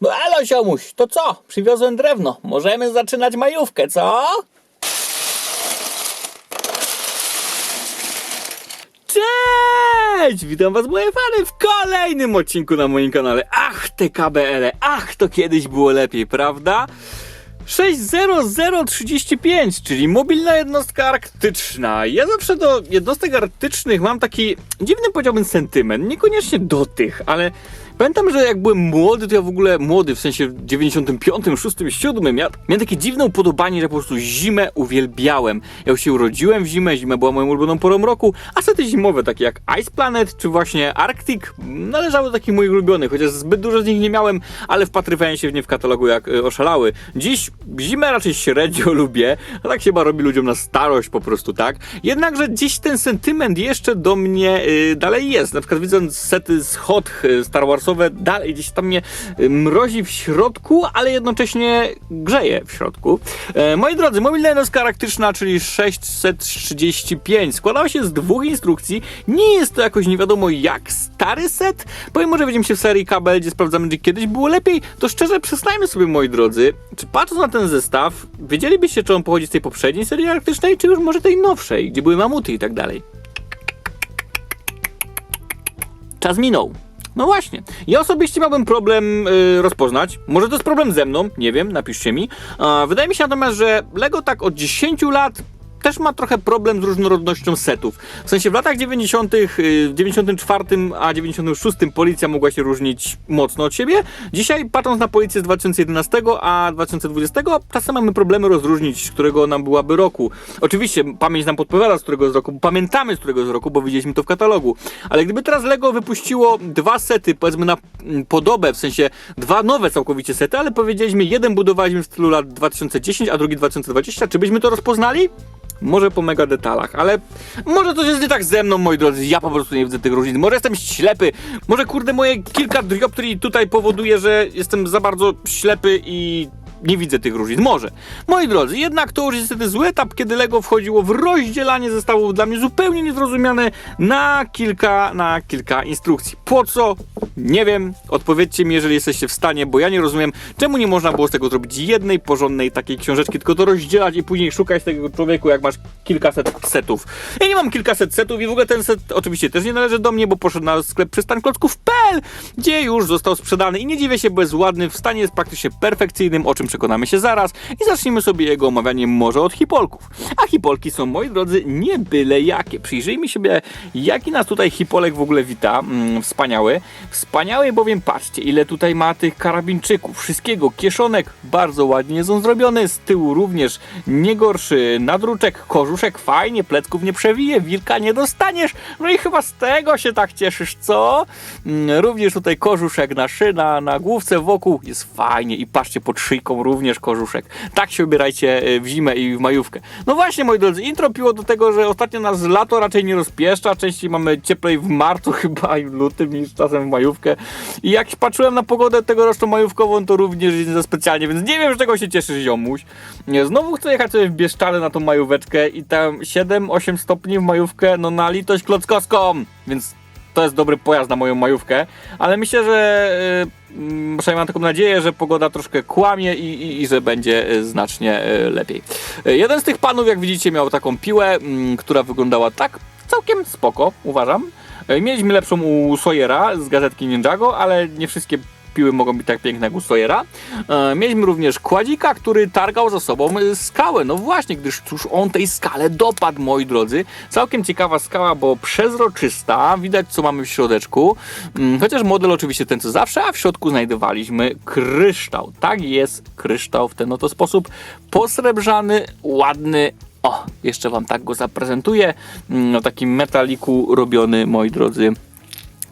No elo ziomuś, to co? Przywiozłem drewno. Możemy zaczynać majówkę, co? Cześć! Witam was moje fany w kolejnym odcinku na moim kanale. Ach, te KBL, ach, to kiedyś było lepiej, prawda? 60035, czyli mobilna jednostka arktyczna. Ja zawsze do jednostek arktycznych mam taki dziwny powiedziałbym sentyment. Niekoniecznie do tych, ale pamiętam, że jak byłem młody, to ja w ogóle młody, w sensie w 95, 6, 7, ja miałem takie dziwne upodobanie, że po prostu zimę uwielbiałem. Ja się urodziłem w zimę, zima była moją ulubioną porą roku, a sety zimowe, takie jak Ice Planet czy właśnie Arctic, należały do takich moich ulubionych, chociaż zbyt dużo z nich nie miałem, ale wpatrywałem się w nie w katalogu jak y, oszalały. Dziś zimę raczej średnio lubię, a tak się chyba robi ludziom na starość po prostu, tak? Jednakże dziś ten sentyment jeszcze do mnie y, dalej jest. Na przykład widząc sety z Hot y, Star Dalej gdzieś tam mnie y, mrozi w środku, ale jednocześnie grzeje w środku. E, moi drodzy, mobilna jednostka arktyczna, czyli 635, składała się z dwóch instrukcji. Nie jest to jakoś nie wiadomo jak stary set. Pomimo, że widzimy się w serii KBL, gdzie sprawdzamy, czy kiedyś było lepiej, to szczerze przyznajmy sobie, moi drodzy, czy patrząc na ten zestaw, wiedzielibyście, czy on pochodzi z tej poprzedniej serii arktycznej, czy już może tej nowszej, gdzie były mamuty i tak dalej. Czas minął. No właśnie. Ja osobiście miałbym problem y, rozpoznać. Może to jest problem ze mną, nie wiem, napiszcie mi. Wydaje mi się natomiast, że Lego tak od 10 lat też ma trochę problem z różnorodnością setów. W sensie w latach 90., y, w 94 a 96 policja mogła się różnić mocno od siebie. Dzisiaj patrząc na policję z 2011 a 2020, czasem mamy problemy rozróżnić, z którego nam byłaby roku. Oczywiście pamięć nam podpowiada z którego z roku, bo pamiętamy z którego z roku, bo widzieliśmy to w katalogu. Ale gdyby teraz Lego wypuściło dwa sety, powiedzmy na mm, podobę, w sensie dwa nowe całkowicie sety, ale powiedzieliśmy, jeden budowaliśmy w stylu lat 2010, a drugi 2020, czy byśmy to rozpoznali? Może po mega detalach, ale może coś jest nie tak ze mną, moi drodzy. Ja po prostu nie widzę tych różnic. Może jestem ślepy. Może kurde moje kilka dioptrii tutaj powoduje, że jestem za bardzo ślepy i nie widzę tych różnic. Może. Moi drodzy, jednak to już jest niestety zły etap, kiedy Lego wchodziło w rozdzielanie zestawów dla mnie zupełnie niezrozumiane na kilka, na kilka instrukcji. Po co? Nie wiem. Odpowiedzcie mi, jeżeli jesteście w stanie, bo ja nie rozumiem, czemu nie można było z tego zrobić jednej porządnej takiej książeczki, tylko to rozdzielać i później szukać tego człowieku, jak masz kilkaset setów. Ja nie mam kilkaset setów i w ogóle ten set oczywiście też nie należy do mnie, bo poszedł na sklep przystań klocków.pl, gdzie już został sprzedany i nie dziwię się, bo jest ładny, w stanie jest praktycznie perfekcyjnym, o czym przekonamy się zaraz i zacznijmy sobie jego omawianie może od hipolków. A hipolki są, moi drodzy, nie byle jakie. Przyjrzyjmy sobie, jaki nas tutaj hipolek w ogóle wita. Mm, wspaniały. Wspaniały, bowiem patrzcie, ile tutaj ma tych karabinczyków, wszystkiego, kieszonek, bardzo ładnie są zrobione, z tyłu również nie gorszy nadruczek, kożuszek, fajnie, plecków nie przewije, wilka nie dostaniesz, no i chyba z tego się tak cieszysz, co? Mm, Również tutaj kożuszek na szyna, na główce wokół, jest fajnie i patrzcie, pod szyjką również kożuszek. Tak się ubierajcie e, w zimę i w majówkę. No właśnie, moi drodzy, intro piło do tego, że ostatnio nas lato raczej nie rozpieszcza, częściej mamy cieplej w marcu chyba i w lutym niż czasem w majówkę. I jak patrzyłem na pogodę tegoroczną majówkową, to również nie za specjalnie, więc nie wiem, z czego się cieszysz, ziomuś. Nie, znowu chcę jechać sobie w Bieszczady na tą majóweczkę i tam 7-8 stopni w majówkę, no na litość klockowską, więc to jest dobry pojazd na moją majówkę, ale myślę, że yy, przynajmniej mam taką nadzieję, że pogoda troszkę kłamie i, i, i że będzie y, znacznie y, lepiej. Y, Jeden z tych panów, jak widzicie, miał taką piłę, mm, która wyglądała tak całkiem spoko, uważam. Mieliśmy lepszą u Sawyera z gazetki Ninjago, ale nie wszystkie piły mogą być tak piękne jak u. E, Mieliśmy również kładzika, który targał za sobą y, skałę. No właśnie, gdyż cóż on tej skale dopadł, moi drodzy. Całkiem ciekawa skała, bo przezroczysta. Widać, co mamy w środeczku. Mm, Chociaż model oczywiście ten, co zawsze, a w środku znajdowaliśmy kryształ. Tak jest, kryształ w ten oto sposób. Posrebrzany, ładny, o, jeszcze wam tak go zaprezentuję. Mm, No takim metaliku robiony, moi drodzy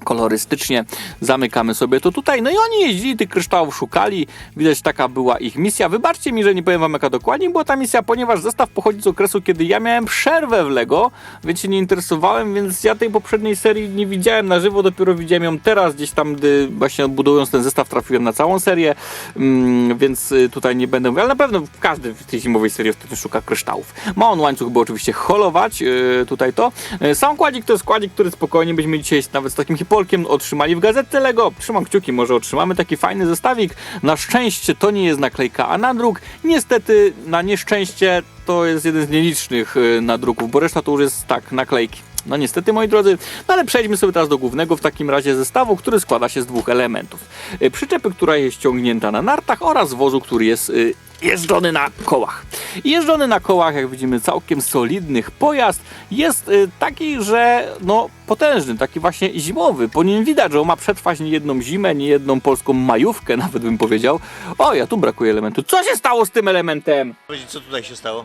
kolorystycznie. Zamykamy sobie to tutaj. No i oni jeździli, tych kryształów szukali. Widać, taka była ich misja. Wybaczcie mi, że nie powiem wam jaka dokładnie była ta misja, ponieważ zestaw pochodzi z okresu, kiedy ja miałem przerwę w Lego, więc się nie interesowałem, więc ja tej poprzedniej serii nie widziałem na żywo, dopiero widziałem ją teraz, gdzieś tam, gdy właśnie budując ten zestaw trafiłem na całą serię, mm, więc y, tutaj nie będę mówił, ale na pewno każdy w tej zimowej serii ostatnio szuka kryształów. Ma on łańcuch, by oczywiście holować yy, tutaj to. Yy, Sam kładzik to jest kładzik, który spokojnie byśmy dzisiaj nawet z takim hipo Polkiem otrzymali w gazetce Lego. Trzymam kciuki, może otrzymamy taki fajny zestawik. Na szczęście to nie jest naklejka, a nadruk. Niestety, na nieszczęście to jest jeden z nielicznych y, nadruków, bo reszta to już jest tak, naklejki. No niestety, moi drodzy, no ale przejdźmy sobie teraz do głównego w takim razie zestawu, który składa się z dwóch elementów. Y, Przyczepy, która jest ściągnięta na nartach oraz wozu, który jest y, jeżdżony na kołach. Jeżdżony na kołach, jak widzimy, całkiem solidnych pojazd jest y, taki, że no potężny, taki właśnie zimowy. Po nim widać, że on ma przetrwać nie jedną zimę, nie jedną polską majówkę, nawet bym powiedział. O, ja tu brakuje elementu. Co się stało z tym elementem? Powiedzieć, co tutaj się stało?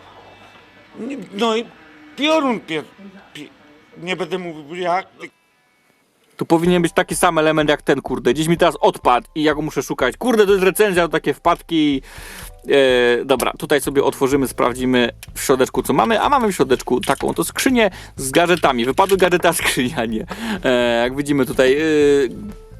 No i piorun pier... pi- Nie będę mówił jak. Tu powinien być taki sam element jak ten, kurde. Gdzieś mi teraz odpadł i ja go muszę szukać. Kurde, to jest recenzja, to takie wpadki. E, dobra, tutaj sobie otworzymy, sprawdzimy w środeczku co mamy, a mamy w środeczku taką to skrzynię z gadżetami. Wypadły gadżety, a skrzynia nie. E, jak widzimy tutaj e,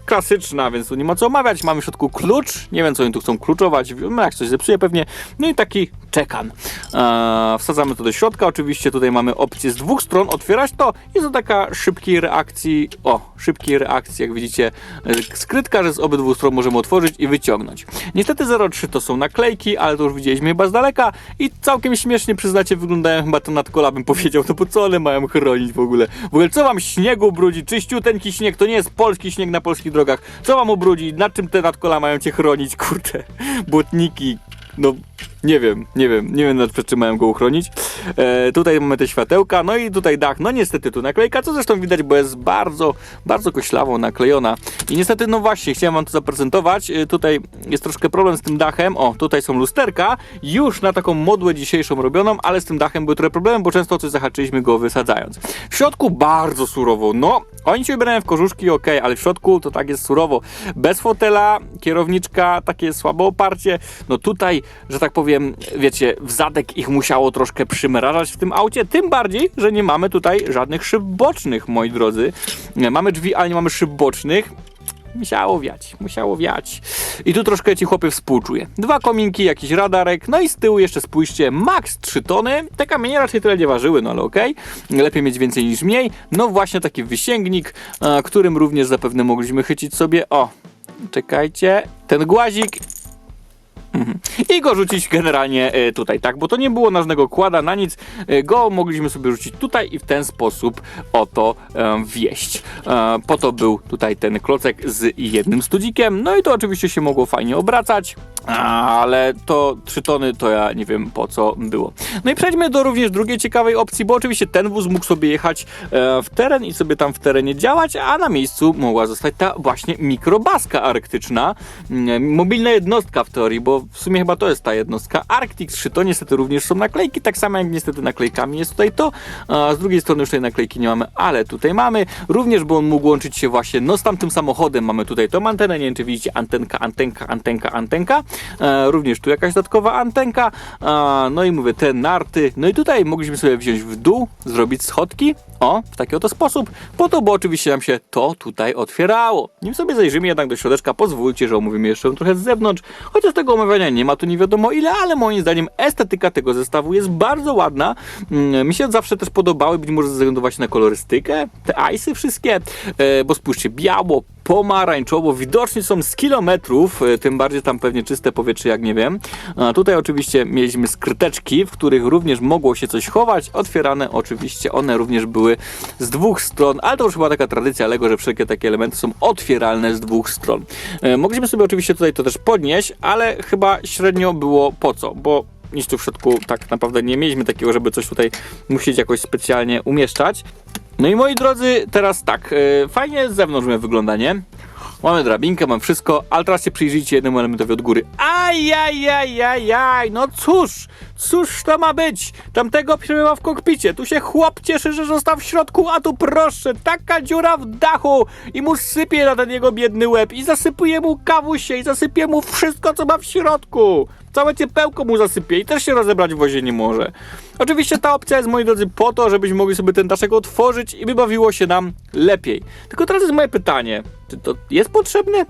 klasyczna, więc tu nie ma co omawiać. Mamy w środku klucz, nie wiem co oni tu chcą kluczować, no jak coś zepsuje pewnie. No i taki czekan. E, wsadzamy to do środka, oczywiście tutaj mamy opcję z dwóch stron otwierać to. Jest to taka szybkiej reakcji, o, szybkiej reakcji, jak widzicie, e, skrytka, że z obydwu stron możemy otworzyć i wyciągnąć. Niestety 0,3 to są naklejki, ale to już widzieliśmy chyba z daleka i całkiem śmiesznie, przyznacie, wyglądają chyba to nadkola, bym powiedział, no bo co one mają chronić w ogóle? W ogóle co wam śniegu brudzi? Czyściuteńki śnieg, to nie jest polski śnieg na polskich drogach. Co wam ubrudzi? Na czym te nadkola mają cię chronić, kurde? Błotniki, no nie wiem, nie wiem, nie wiem nad przed czym mają go uchronić. E, tutaj mamy te światełka, no i tutaj dach, no niestety tu naklejka, co zresztą widać, bo jest bardzo, bardzo koślawo naklejona. I niestety, no właśnie, chciałem wam to zaprezentować. E, tutaj jest troszkę problem z tym dachem. O, tutaj są lusterka, już na taką modłę dzisiejszą robioną, ale z tym dachem były trochę problemy, bo często coś zahaczyliśmy go wysadzając. W środku bardzo surowo, no, oni się wybierają w korzuszki, ok, ale w środku to tak jest surowo. Bez fotela, kierowniczka, takie słabe oparcie. No tutaj, że tak powiem, wiecie, w zadek ich musiało troszkę przymrażać w tym aucie, tym bardziej, że nie mamy tutaj żadnych szyb bocznych, moi drodzy. Mamy drzwi, ale nie mamy szyb bocznych. Musiało wiać, musiało wiać. I tu troszkę ci chłopy współczuję. Dwa kominki, jakiś radarek, no i z tyłu jeszcze spójrzcie, max 3 tony. Te kamienie raczej tyle nie ważyły, no ale okej. Lepiej mieć więcej niż mniej. No właśnie taki wysięgnik, e, którym również zapewne mogliśmy chycić sobie, o, czekajcie, ten głazik. I go rzucić generalnie e, tutaj, tak? Bo to nie było nażnego kłada na nic. E, Go mogliśmy sobie rzucić tutaj i w ten sposób oto e, wieść. E, po to był tutaj ten klocek z jednym studzikiem. No i to oczywiście się mogło fajnie obracać. Ale to 3 tony to ja nie wiem po co było. No i przejdźmy do również drugiej ciekawej opcji, bo oczywiście ten wóz mógł sobie jechać w teren i sobie tam w terenie działać, a na miejscu mogła zostać ta właśnie mikrobaska arktyczna. Mobilna jednostka w teorii, bo w sumie chyba to jest ta jednostka. Arctic 3 to niestety również są naklejki, tak samo jak niestety naklejkami jest tutaj to. Z drugiej strony już tej naklejki nie mamy, ale tutaj mamy. Również, bo on mógł łączyć się właśnie no z tamtym samochodem. Mamy tutaj tą antenę, nie wiem czy widzicie, antenka, antenka, antenka, antenka. E, również tu jakaś dodatkowa antenka. E, no i mówię, te narty. No i tutaj mogliśmy sobie wziąć w dół, zrobić schodki. O, w taki oto sposób. Po to, bo oczywiście nam się to tutaj otwierało. Nim sobie zajrzymy jednak do środeczka, pozwólcie, że omówimy jeszcze trochę z zewnątrz. Chociaż tego omawiania nie ma tu nie wiadomo ile, ale moim zdaniem estetyka tego zestawu jest bardzo ładna. Mm, Mi się zawsze też podobały, być może ze względu właśnie na kolorystykę, te icy wszystkie, e, bo spójrzcie, biało, pomarańczowo, widoczni są z kilometrów, e, tym bardziej tam pewnie czyste powietrze, jak nie wiem. A tutaj oczywiście mieliśmy skryteczki, w których również mogło się coś chować, otwierane oczywiście, one również były z dwóch stron, ale to już chyba taka tradycja Lego, że wszelkie takie elementy są otwieralne z dwóch stron. E, mogliśmy sobie oczywiście tutaj to też podnieść, ale chyba średnio było po co, bo nic tu w środku tak naprawdę nie mieliśmy takiego, żeby coś tutaj musieć jakoś specjalnie umieszczać. No i moi drodzy, teraz tak, e, fajnie z zewnątrz wygląda? Mamy drabinkę, mam wszystko, ale teraz się przyjrzyjcie jednemu elementowi od góry. Ajajajajaj, no cóż, cóż to ma być? Tamtego przebywa w kokpicie, tu się chłop cieszy, że został w środku, a tu proszę, taka dziura w dachu i mu sypie na ten jego biedny łeb i zasypuje mu kawusie i zasypie mu wszystko, co ma w środku. całe ciepełko mu zasypie i też się rozebrać w wozie nie może. Oczywiście ta opcja jest, moi drodzy, po to, żebyśmy mogli sobie ten daszek otworzyć i by bawiło się nam lepiej. Tylko teraz jest moje pytanie, czy to jest potrzebne?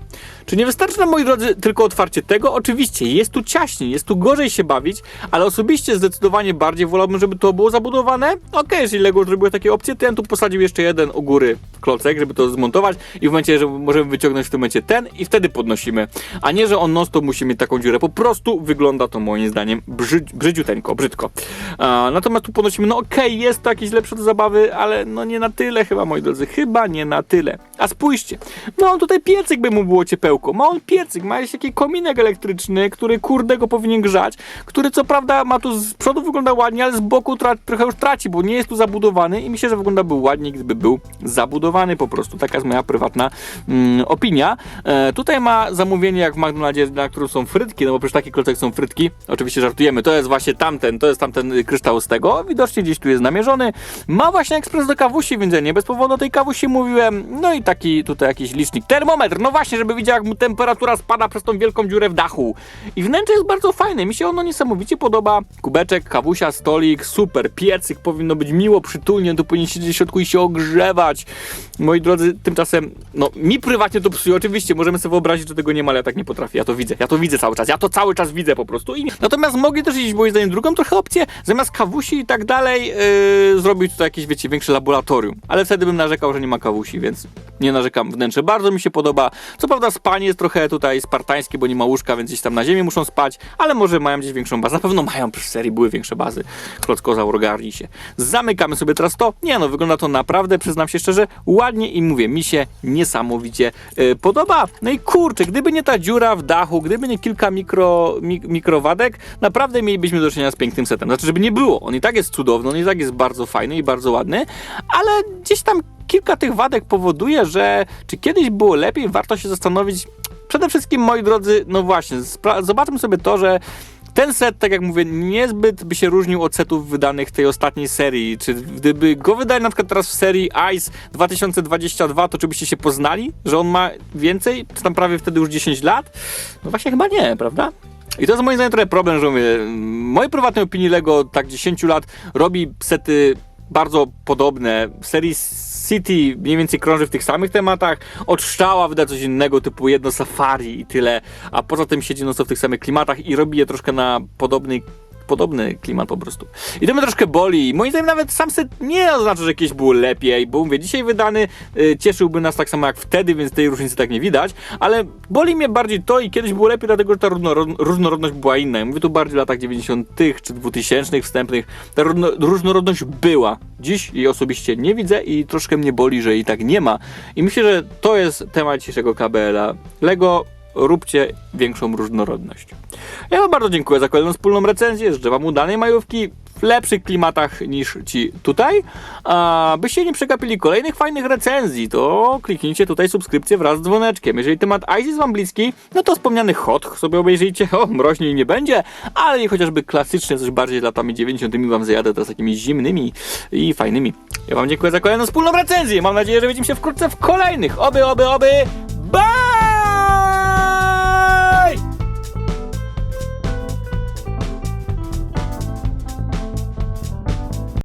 Czy nie wystarczy nam, moi drodzy, tylko otwarcie tego? Oczywiście, jest tu ciaśniej, jest tu gorzej się bawić, ale osobiście zdecydowanie bardziej wolałbym, żeby to było zabudowane. Okej, jeżeli Lego zrobiło takie opcje, to ja tu posadził jeszcze jeden u góry klocek, żeby to zmontować i w momencie, że możemy wyciągnąć w tym momencie ten i wtedy podnosimy. A nie, że on non stop musi mieć taką dziurę. Po prostu wygląda to moim zdaniem brzy, brzydziuteńko, brzydko. A, natomiast tu podnosimy, no okej, jest to jakieś lepsze do zabawy, ale no nie na tyle chyba, moi drodzy, chyba nie na tyle. A spójrzcie, ma on tutaj piecyk, by mu było ciepełko, ma on piecyk, ma jakiś taki kominek elektryczny, który kurde go powinien grzać, który co prawda ma tu z przodu wygląda ładnie, ale z boku trochę już traci, bo nie jest tu zabudowany i myślę, że wyglądałby ładniej, gdyby był zabudowany po prostu. Taka jest moja prywatna mm, opinia. E, tutaj ma zamówienie jak w McDonaldzie, na którym są frytki, no bo przecież taki klocek są frytki. Oczywiście żartujemy, to jest właśnie tamten, to jest tamten kryształ z tego. Widocznie gdzieś tu jest namierzony. Ma właśnie ekspres do kawusi, więc ja nie bez powodu o tej kawusi mówiłem. No i taki tutaj jakiś licznik. Termometr, no właśnie, żeby widział jak mu temperatura spada przez tą wielką dziurę w dachu. I wnętrze jest bardzo fajne, mi się ono niesamowicie podoba. Kubeczek, kawusia, stolik, super, piecyk, powinno być miło, przytulnie, tu powinien siedzieć w środku i się ogrzewać. Moi drodzy, tymczasem, no mi prywatnie to psuje, oczywiście, możemy sobie wyobrazić, że tego nie ma, ale ja tak nie potrafię, ja to widzę, ja to widzę cały czas, ja to cały czas widzę po prostu. I... Natomiast mogli też iść, moim zdaniem, drugą trochę opcję, zamiast kawusi i tak dalej, yy, zrobić tutaj jakieś, wiecie, większe laboratorium. Ale wtedy bym narzekał, że nie ma kawusi, więc nie narzekam. Wnętrze bardzo mi się podoba. Co prawda spanie jest trochę tutaj spartańskie, bo nie ma łóżka, więc gdzieś tam na ziemi muszą spać, ale może mają gdzieś większą bazę. Na pewno mają, przy serii były większe bazy. Klockozaur ogarnij się. Zamykamy sobie teraz to. Nie no, wygląda to naprawdę, przyznam się szczerze, ładnie i mówię, mi się niesamowicie yy, podoba. No i kurczę, gdyby nie ta dziura w dachu, gdyby nie kilka mikro, mi, mikrowadek, naprawdę mielibyśmy do czynienia z pięknym setem. Znaczy, żeby nie było. On i tak jest cudowny, on i tak jest bardzo fajny i bardzo ładny, ale gdzieś tam kilka tych wadek powoduje, że czy kiedyś było lepiej, warto się zastanowić. Przede wszystkim, moi drodzy, no właśnie, zobaczmy sobie to, że ten set, tak jak mówię, niezbyt by się różnił od setów wydanych w tej ostatniej serii. Czy gdyby go wydali na przykład teraz w serii Ice 2022, to czy byście się poznali, że on ma więcej? Czy tam prawie wtedy już 10 lat? No właśnie chyba nie, prawda? I to jest moim zdaniem trochę problem, że mówię, mojej prywatnej opinii Lego tak 10 lat robi sety bardzo podobne. W serii City mniej więcej krąży w tych samych tematach. Od szczała wyda coś innego, typu jedno safari i tyle. A poza tym siedzi no w tych samych klimatach i robi je troszkę na podobny podobny klimat po prostu. I to mnie troszkę boli. Moim zdaniem nawet sam set nie oznacza, że jakieś było lepiej, bo mówię, dzisiaj wydany y, cieszyłby nas tak samo jak wtedy, więc tej różnicy tak nie widać, ale boli mnie bardziej to i kiedyś było lepiej, dlatego że ta różnorod- różnorodność była inna. Ja mówię tu bardziej w latach 90. czy 2000 wstępnych. Ta różno- różnorodność była. Dziś jej osobiście nie widzę i troszkę mnie boli, że jej tak nie ma. I myślę, że to jest temat dzisiejszego KBL-a. Lego róbcie większą różnorodność. Ja Wam bardzo dziękuję za kolejną wspólną recenzję. Życzę Wam udanej majówki w lepszych klimatach niż ci tutaj. A byście nie przegapili kolejnych fajnych recenzji, to kliknijcie tutaj subskrypcję wraz z dzwoneczkiem. Jeżeli temat Ice jest Wam bliski, no to wspomniany hot sobie obejrzyjcie. O, mroźniej nie będzie, ale i chociażby klasycznie coś bardziej latami 90. Wam zajadę to z takimi zimnymi i fajnymi. Ja Wam dziękuję za kolejną wspólną recenzję. Mam nadzieję, że widzimy się wkrótce w kolejnych. Oby, oby, oby. Bye!